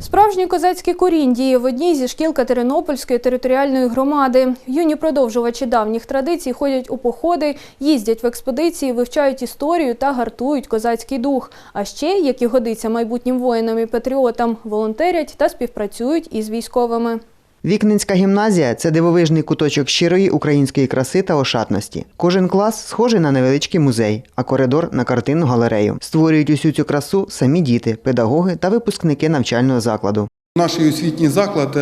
Справжній козацький корінь діє в одній зі шкіл Катеринопольської територіальної громади. Юні продовжувачі давніх традицій ходять у походи, їздять в експедиції, вивчають історію та гартують козацький дух. А ще, як і годиться майбутнім воїнам і патріотам, волонтерять та співпрацюють із військовими. Вікненська гімназія це дивовижний куточок щирої української краси та ошатності. Кожен клас схожий на невеличкий музей, а коридор на картинну галерею. Створюють усю цю красу самі діти, педагоги та випускники навчального закладу. Наш освітній заклад е,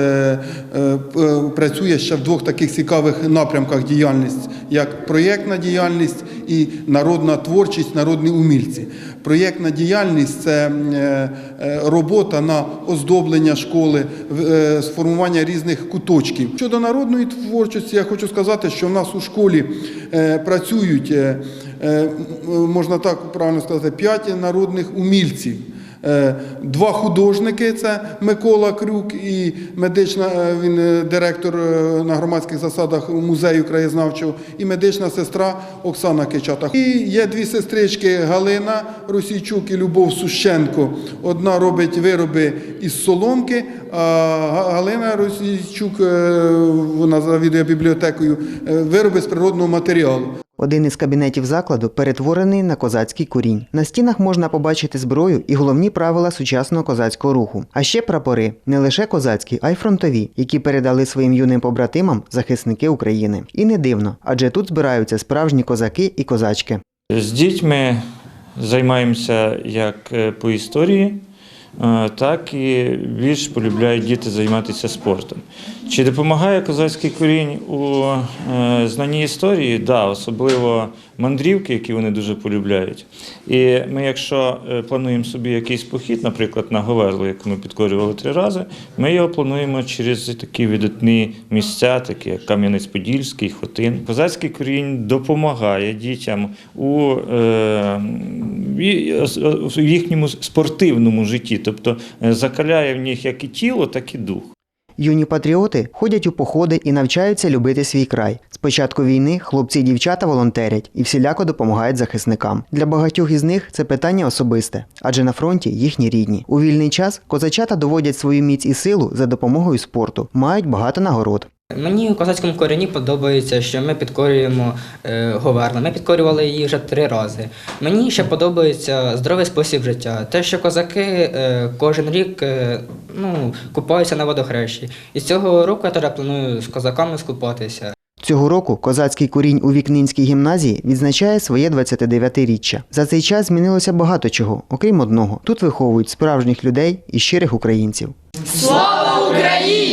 е, е, працює ще в двох таких цікавих напрямках діяльність, як проєктна діяльність і народна творчість, народні умільці. Проєктна діяльність це е, е, робота на оздоблення школи, е, сформування різних куточків. Щодо народної творчості, я хочу сказати, що в нас у школі працюють, можна так правильно сказати, п'ять народних умільців. Е, Два художники це Микола Крюк і медична е, він е, директор на громадських засадах музею краєзнавчого, і медична сестра Оксана Кичата. І є дві сестрички Галина Російчук і Любов Сущенко. Одна робить вироби із соломки, а Галина Російчук, е, вона завідує бібліотекою, вироби з природного матеріалу. Один із кабінетів закладу перетворений на козацький курінь. На стінах можна побачити зброю і головні правила сучасного козацького руху. А ще прапори не лише козацькі, а й фронтові, які передали своїм юним побратимам захисники України. І не дивно, адже тут збираються справжні козаки і козачки. З дітьми займаємося як е, по історії, так і більш полюбляють діти займатися спортом. Чи допомагає козацький корінь у е, знанні історії? Да, особливо мандрівки, які вони дуже полюбляють. І ми, якщо е, плануємо собі якийсь похід, наприклад, на Говерлу, яку ми підкорювали три рази, ми його плануємо через такі видатні місця, такі як Кам'янець-Подільський, Хотин. Козацький корінь допомагає дітям у е, в їхньому спортивному житті, тобто е, закаляє в них як і тіло, так і дух. Юні патріоти ходять у походи і навчаються любити свій край. З початку війни хлопці і дівчата волонтерять і всіляко допомагають захисникам. Для багатьох із них це питання особисте, адже на фронті їхні рідні. У вільний час козачата доводять свою міць і силу за допомогою спорту, мають багато нагород. Мені у козацькому корені подобається, що ми підкорюємо е, Говерлу. Ми підкорювали її вже три рази. Мені ще подобається здоровий спосіб життя. Те, що козаки е, кожен рік е, ну, купаються на водохрещі. І з цього року я теж планую з козаками скупатися. Цього року козацький курінь у Вікнинській гімназії відзначає своє 29-річчя. За цей час змінилося багато чого, окрім одного. Тут виховують справжніх людей і щирих українців. Слава Україні!